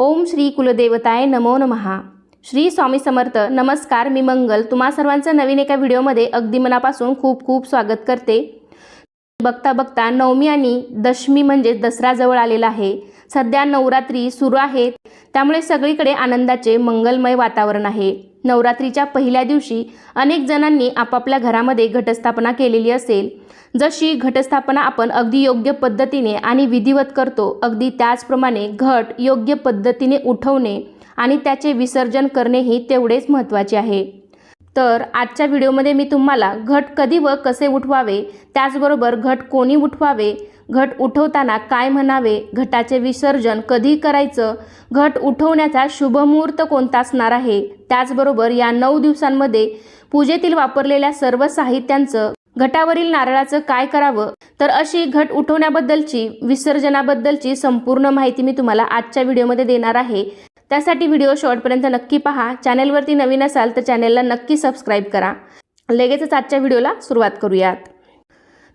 ओम श्री कुलदेवताय नमो नमहा. श्री स्वामी समर्थ नमस्कार मी मंगल. तुम्हा सर्वांचं नवीन एका व्हिडिओमध्ये अगदी मनापासून खूप खूप स्वागत करते. बघता बघता नवमी आणि दशमी म्हणजे दसरा जवळ आलेला आहे. सध्या नवरात्री सुरू आहे त्यामुळे सगळीकडे आनंदाचे मंगलमय वातावरण आहे. नवरात्रीच्या पहिल्या दिवशी अनेक जणांनी आपापल्या घरामध्ये घटस्थापना केलेली असेल. जशी घटस्थापना आपण अगदी योग्य पद्धतीने आणि विधिवत करतो अगदी त्याचप्रमाणे घट योग्य पद्धतीने उठवणे आणि त्याचे विसर्जन करणेही तेवढेच महत्त्वाचे आहे. तर आजच्या व्हिडिओमध्ये मी तुम्हाला घट कधी व कसे उठवावे त्याचबरोबर घट कोणी उठवावे घट उठवताना काय म्हणावे? घटाचे विसर्जन कधी करायचं? घट उठवण्याचा शुभमुहूर्त कोणता असणार आहे? त्याचबरोबर या नऊ दिवसांमध्ये पूजेतील वापरलेल्या सर्व साहित्यांचं घटावरील नारळाचं काय करावं? तर अशी घट उठवण्याबद्दलची विसर्जनाबद्दलची संपूर्ण माहिती मी तुम्हाला आजच्या व्हिडिओमध्ये देणार आहे. त्यासाठी व्हिडिओ शॉर्टपर्यंत नक्की पहा. चॅनेलवरती नवीन असाल तर चॅनेलला नक्की सबस्क्राईब करा. लगेचच आजच्या व्हिडिओला सुरुवात करूयात.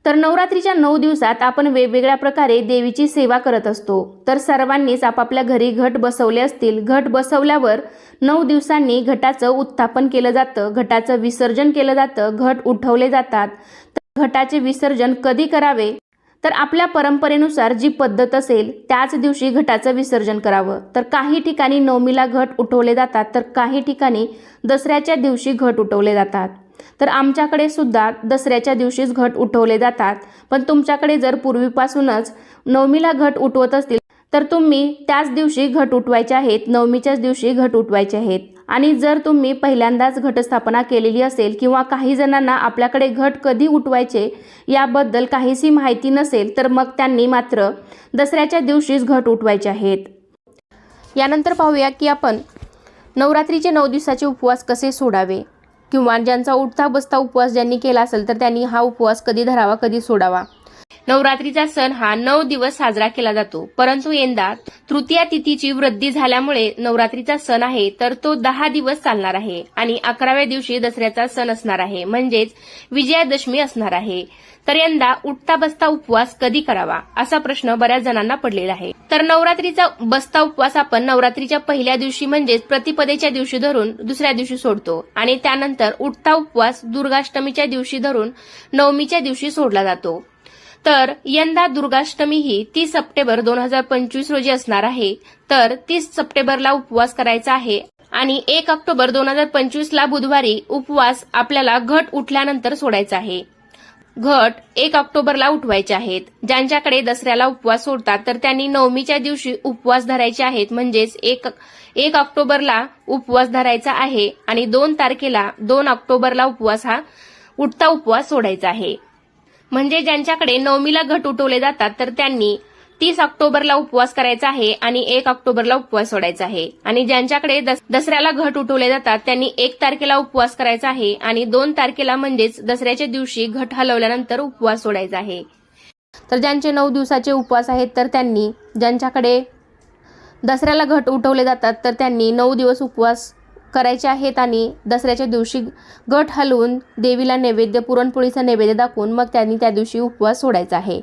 तर नवरात्रीच्या नऊ दिवसात आपण वेगवेगळ्या प्रकारे देवीची सेवा करत असतो. तर सर्वांनीच आपापल्या घरी घट बसवले असतील. घट बसवल्यावर नऊ दिवसांनी घटाचं उत्थापन केलं जातं. घटाचं विसर्जन केलं जातं. घट उठवले जातात. तर घटाचे विसर्जन कधी करावे? तर आपल्या परंपरेनुसार जी पद्धत असेल त्याच दिवशी घटाचं विसर्जन करावं. तर काही ठिकाणी नवमीला घट उठवले जातात. तर काही ठिकाणी दसऱ्याच्या दिवशी घट उठवले जातात. तर आमच्याकडे सुद्धा दसऱ्याच्या दिवशीच घट उठवले जातात. पण तुमच्याकडे जर पूर्वीपासूनच नवमीला घट उठवत असतील तर तुम्ही त्याच दिवशी घट उठवायचे आहेत नवमीच्याच दिवशी घट उठवायचे आहेत. आणि जर तुम्ही पहिल्यांदाच घटस्थापना केलेली असेल किंवा काही जणांना आपल्याकडे घट कधी उठवायचे याबद्दल काहीशी माहिती नसेल तर मग त्यांनी मात्र दसऱ्याच्या दिवशीच घट उठवायचे आहेत. यानंतर पाहूया की आपण नवरात्रीचे नऊ दिवसाचे उपवास कसे सोडावे? किंवा ज्यांचा उठता बसता उपवास ज्यांनी केला असेल तर त्यांनी हा उपवास कधी धरावा कधी सोडावा? नवरात्रीचा सण हा नऊ दिवस साजरा केला जातो. परंतु यंदा तृतीया तिथीची वृद्धी झाल्यामुळे नवरात्रीचा सण आहे तर तो दहा दिवस चालणार आहे आणि अकराव्या दिवशी दसऱ्याचा सण असणार आहे म्हणजेच विजयादशमी असणार आहे. तर यंदा उठता बसता उपवास कधी करावा असा प्रश्न बऱ्याच जणांना पडलेला आहे. तर नवरात्रीचा बसता उपवास आपण नवरात्रीच्या पहिल्या दिवशी म्हणजेच प्रतिपदेच्या दिवशी धरून दुसऱ्या दिवशी सोडतो आणि त्यानंतर उठता उपवास दुर्गाष्टमीच्या दिवशी धरून नवमीच्या दिवशी सोडला जातो. तर यंदा दुर्गाष्टमी ही तीस सप्टेंबर दोन हजार पंचवीस रोजी असणार आहे. तर तीस सप्टेंबरला उपवास करायचा आहे आणि एक ऑक्टोबर दोन हजार पंचवीसला बुधवारी उपवास आपल्याला घट उठल्यानंतर सोडायचा आहे. घट एक ऑक्टोबरला उठवायचे आहेत. ज्यांच्याकडे दसऱ्याला उपवास सोडतात तर त्यांनी नवमीच्या दिवशी उपवास धरायचे आहेत. म्हणजेच एक एक ऑक्टोबरला उपवास धरायचा आहे आणि दोन तारखेला दोन ऑक्टोबरला उपवास हा उठता उपवास सोडायचा आहे. म्हणजे ज्यांच्याकडे नवमीला घट उठवले जातात तर त्यांनी तीस ऑक्टोबरला उपवास करायचा आहे आणि एक ऑक्टोबरला उपवास सोडायचा आहे. आणि ज्यांच्याकडे दस- दसऱ्याला घट उठवले जातात त्यांनी एक तारखेला उपवास करायचा आहे आणि दोन तारखेला म्हणजेच दसऱ्याच्या दिवशी घट हलवल्यानंतर उपवास सोडायचा आहे. तर ज्यांचे नऊ दिवसाचे उपवास आहेत तर त्यांनी ज्यांच्याकडे दसऱ्याला घट उठवले जातात तर त्यांनी नऊ दिवस उपवास करायचे आहेत आणि दसऱ्याच्या दिवशी घट हलवून देवीला नैवेद्य पुरणपोळीचा नैवेद्य दाखवून मग त्यांनी त्या दिवशी उपवास सोडायचा आहे.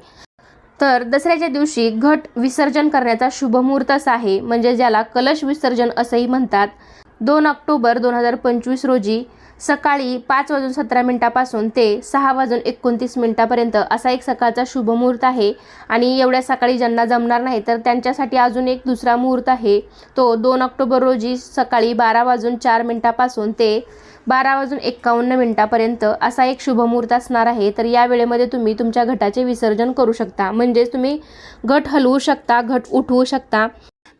तर दसऱ्याच्या दिवशी घट विसर्जन करण्याचा शुभमुहूर्त असा आहे म्हणजे ज्याला कलश विसर्जन असंही म्हणतात. दोन ऑक्टोबर दोन हजार पंचवीस रोजी सकाळी पाच वाजून सतरा मिनिटापासून ते सहा वाजून एकोणतीस मिनिटापर्यंत असा एक सकाळचा शुभ मुहूर्त आहे. आणि एवढ्या सकाळी ज्यांना जमणार नाही तर त्यांच्यासाठी अजून एक दुसरा मुहूर्त आहे. तो दोन ऑक्टोबर रोजी सकाळी बारा वाजून चार मिनिटापासून ते बारा वाजून एक्कावन्न मिनिटापर्यंत असा एक शुभ मुहूर्त असणार आहे. तर या वेळेमध्ये तुम्ही तुमच्या घटाचे विसर्जन करू शकता. म्हणजेच तुम्ही घट हलवू शकता घट उठवू शकता.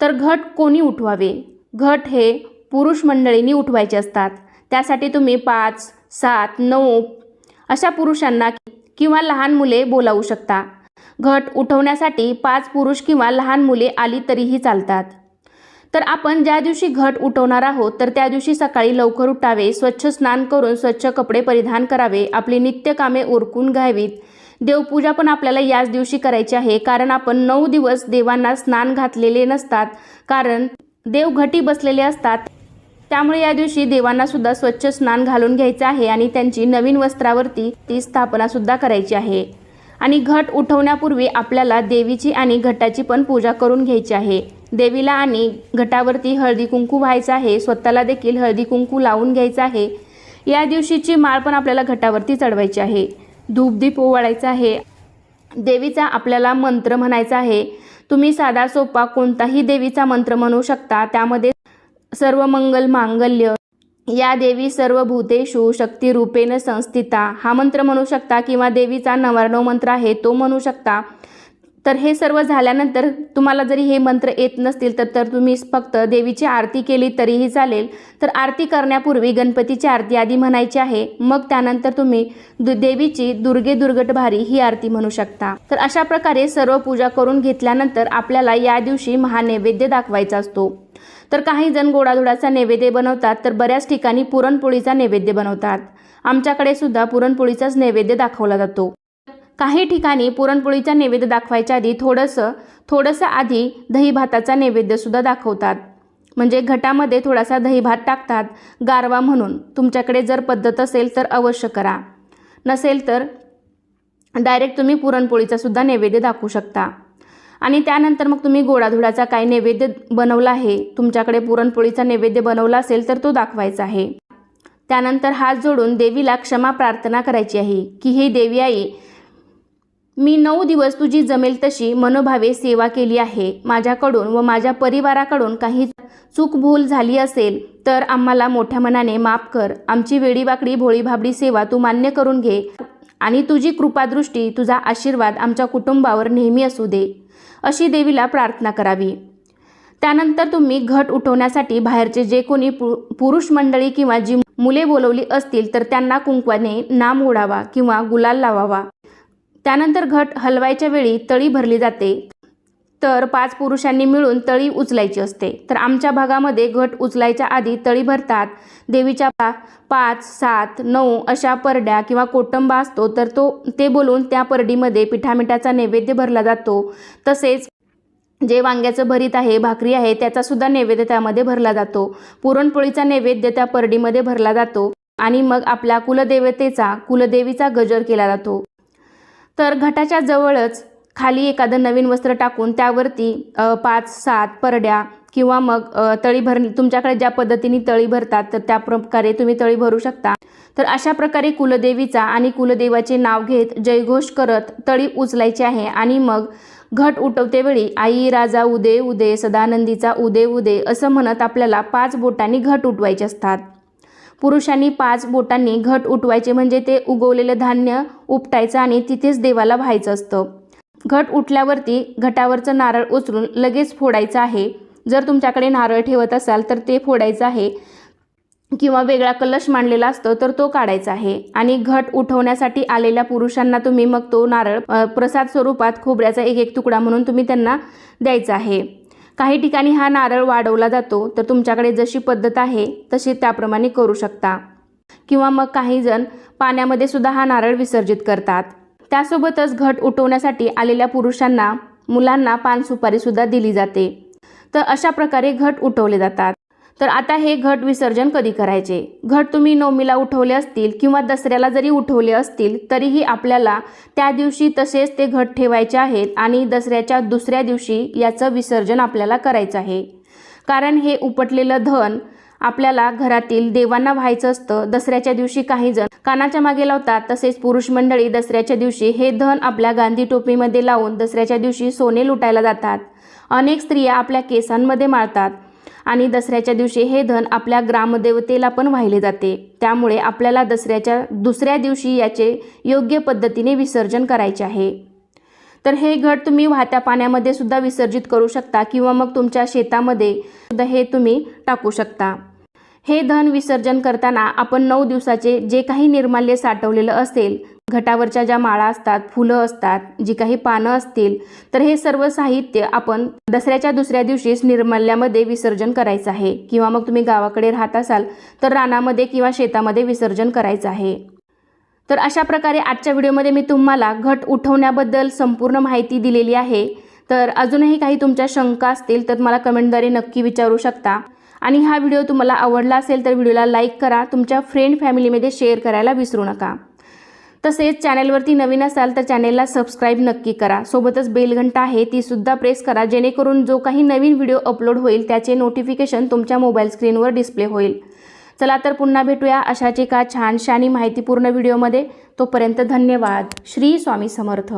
तर घट कोणी उठवावे? घट हे पुरुष मंडळींनी उठवायचे असतात. त्यासाठी तुम्ही पाच सात नऊ अशा पुरुषांना किंवा लहान मुले बोलावू शकता. घट उठवण्यासाठी पाच पुरुष किंवा लहान मुले आली तरीही चालतात. तर आपण ज्या दिवशी घट उठवणार आहोत तर त्या दिवशी सकाळी लवकर उठावे स्वच्छ स्नान करून स्वच्छ कपडे परिधान करावे आपली नित्य कामे उरकून घ्यावीत. देवपूजा पण आपल्याला याच दिवशी करायची आहे कारण आपण नऊ दिवस देवांना स्नान घातलेले नसतात कारण देव घटी बसलेले असतात. त्यामुळे या दिवशी देवांना सुद्धा स्वच्छ स्नान घालून घ्यायचं आहे आणि त्यांची नवीन वस्त्रावरती ती स्थापना सुद्धा करायची आहे. आणि घट उठवण्यापूर्वी आपल्याला देवीची आणि घटाची पण पूजा करून घ्यायची आहे. देवीला आणि घटावरती हळदी कुंकू व्हायचं आहे स्वतःला देखील हळदी कुंकू लावून घ्यायचं आहे. या दिवशीची माळ पण आपल्याला घटावरती चढवायची आहे. धूपदीप ओवाळायचा आहे. देवीचा आपल्याला मंत्र म्हणायचा आहे. तुम्ही साधा सोपा कोणताही देवीचा मंत्र म्हणू शकता त्यामध्ये सर्व मंगल मांगल्य. या देवी सर्व भूतेषु शक्तिरूपेण संस्थिता. हा मंत्र म्हणू शकता किंवा देवीचा नवार्णव मंत्र आहे तो म्हणू शकता. तर हे सर्व झाल्यानंतर तुम्हाला जरी हे मंत्र येत नसतील तर तर तुम्ही फक्त देवीची आरती केली तरीही चालेल. तर आरती करण्यापूर्वी गणपतीची आरती आधी म्हणायची आहे. मग त्यानंतर तुम्ही दु देवीची दुर्गे दुर्गट भारी ही आरती म्हणू शकता. तर अशा प्रकारे सर्व पूजा करून घेतल्यानंतर आपल्याला या दिवशी महानैवेद्य दाखवायचा असतो. तर काही जण गोडाधोडाचा नैवेद्य बनवतात तर बऱ्याच ठिकाणी पुरणपोळीचा नैवेद्य बनवतात. आमच्याकडे सुद्धा पुरणपोळीचाच नैवेद्य दाखवला जातो. काही ठिकाणी पुरणपोळीचा नैवेद्य दाखवायच्या आधी थोडंसं थोडंसं आधी दही भाताचा नैवेद्यसुद्धा दाखवतात. म्हणजे घटामध्ये थोडासा दही भात टाकतात गारवा म्हणून. तुमच्याकडे जर पद्धत असेल तर अवश्य करा. नसेल तर डायरेक्ट तुम्ही पुरणपोळीचा सुद्धा नैवेद्य दाखवू शकता. आणि त्यानंतर मग तुम्ही गोडाधुडाचा काय नैवेद्य बनवला आहे तुमच्याकडे पुरणपोळीचा नैवेद्य बनवला असेल तर तो दाखवायचा आहे. त्यानंतर हात जोडून देवीला क्षमा प्रार्थना करायची आहे की हे देवी आई मी नऊ दिवस तुझी जमेल तशी मनोभावे सेवा केली आहे. माझ्याकडून व माझ्या परिवाराकडून काही चूक भूल झाली असेल तर आम्हाला मोठ्या मनाने माफ कर. आमची वेडीवाकडी भोळीभाबडी सेवा तू मान्य करून घे आणि तुझी कृपादृष्टी तुझा आशीर्वाद आमच्या कुटुंबावर नेहमी असू दे. अशी देवीला प्रार्थना करावी. त्यानंतर तुम्ही घट उठवण्यासाठी बाहेरचे जे कोणी पु पुरुष मंडळी किंवा जी मुले बोलवली असतील तर त्यांना कुंकवाने नाम ओढावा किंवा गुलाल लावावा. त्यानंतर घट हलवायच्या वेळी तळी भरली जाते. तर पाच पुरुषांनी मिळून तळी उचलायची असते. तर आमच्या भागामध्ये घट उचलायच्या आधी तळी भरतात. देवीच्या पाच सात नऊ अशा परड्या किंवा कोटंबा असतो. तर तो ते बोलून त्या परडीमध्ये पिठामिठाचा नैवेद्य भरला जातो. तसेच जे वांग्याचं भरीत आहे भाकरी आहे त्याचासुद्धा नैवेद्य त्यामध्ये भरला जातो. पुरणपोळीचा नैवेद्य त्या परडीमध्ये भरला जातो आणि मग आपल्या कुलदेवतेचा कुलदेवीचा गजर केला जातो. तर घटाच्या जवळच खाली एखादं नवीन वस्त्र टाकून त्यावरती पाच सात परड्या किंवा मग तळी भरणी तुमच्याकडे ज्या पद्धतीने तळी भरतात तर त्या प्रकारे तुम्ही तळी भरू शकता. तर अशा प्रकारे कुलदेवीचा आणि कुलदेवाचे नाव घेत जयघोष करत तळी उचलायची आहे आणि मग घट उठवतेवेळी आई राजा उदे उदे सदानंदीचा उदे उदे असं म्हणत आपल्याला पाच बोटांनी घट उठवायचे असतात. पुरुषांनी पाच बोटांनी घट उठवायचे म्हणजे ते उगवलेलं धान्य उपटायचं आणि तिथेच देवाला व्हायचं असतं. घट उठल्यावरती घटावरचं नारळ उचलून लगेच फोडायचं आहे. जर तुमच्याकडे नारळ ठेवत असाल तर ते फोडायचं आहे. किंवा वेगळा कलश मांडलेला असतो तर तो काढायचा आहे. आणि घट उठवण्यासाठी आलेल्या पुरुषांना तुम्ही मग तो नारळ प्रसाद स्वरूपात खोबऱ्याचा एक एक तुकडा म्हणून तुम्ही त्यांना द्यायचा आहे. काही ठिकाणी हा नारळ वाढवला जातो. तर तुमच्याकडे जशी पद्धत आहे तशी त्याप्रमाणे करू शकता. किंवा मग काही जण पाण्यामध्ये सुद्धा हा नारळ विसर्जित करतात. त्यासोबतच घट उठवण्यासाठी आलेल्या पुरुषांना मुलांना पान सुपारीसुद्धा दिली जाते. तर अशा प्रकारे घट उठवले जातात. तर आता हे घट विसर्जन कधी करायचे? घट तुम्ही नवमीला उठवले असतील किंवा दसऱ्याला जरी उठवले असतील तरीही आपल्याला त्या दिवशी तसेच ते घट ठेवायचे आहेत आणि दसऱ्याच्या दुसऱ्या दिवशी याचं विसर्जन आपल्याला करायचं आहे. कारण हे उपटलेलं धन आपल्याला घरातील देवांना व्हायचं असतं. दसऱ्याच्या दिवशी काही जण कानाच्या मागे लावतात. तसेच पुरुष मंडळी दसऱ्याच्या दिवशी हे धन आपल्या गांधी टोपीमध्ये लावून दसऱ्याच्या दिवशी सोने लुटायला जातात. अनेक स्त्रिया आपल्या केसांमध्ये माळतात आणि दसऱ्याच्या दिवशी हे धन आपल्या ग्रामदेवतेला पण वाहिले जाते. त्यामुळे आपल्याला दसऱ्याच्या दुसऱ्या दिवशी याचे योग्य पद्धतीने विसर्जन करायचे आहे. तर हे घट तुम्ही वाहत्या पाण्यामध्ये सुद्धा विसर्जित करू शकता किंवा मग तुमच्या शेतामध्ये सुद्धा हे तुम्ही टाकू शकता. हे धन विसर्जन करताना आपण नऊ दिवसाचे जे काही निर्माल्य साठवलेलं असेल घटावरच्या ज्या माळा असतात फुलं असतात जी काही पानं असतील तर हे सर्व साहित्य आपण दसऱ्याच्या दुसऱ्या दिवशीच निर्मल्यामध्ये विसर्जन करायचं आहे. किंवा मग तुम्ही गावाकडे राहत असाल तर रानामध्ये किंवा शेतामध्ये विसर्जन करायचं आहे. तर अशा प्रकारे आजच्या व्हिडिओमध्ये मी तुम्हाला घट उठवण्याबद्दल संपूर्ण माहिती दिलेली आहे. तर अजूनही काही तुमच्या शंका असतील तर मला कमेंटद्वारे नक्की विचारू शकता. आणि हा व्हिडिओ तुम्हाला आवडला असेल तर व्हिडिओला लाईक करा तुमच्या फ्रेंड फॅमिलीमध्ये शेअर करायला विसरू नका. तसेच चॅनेलवरती नवीन असाल तर चॅनेलला सबस्क्राईब नक्की करा. सोबतच बेलघंटा आहे ती सुद्धा प्रेस करा जेणेकरून जो काही नवीन व्हिडिओ अपलोड होईल त्याचे नोटिफिकेशन तुमच्या मोबाईल स्क्रीनवर डिस्प्ले होईल. चला तर पुन्हा भेटूया अशाच एका छानशा आणि माहितीपूर्ण व्हिडिओमध्ये तोपर्यंत धन्यवाद. श्री स्वामी समर्थ.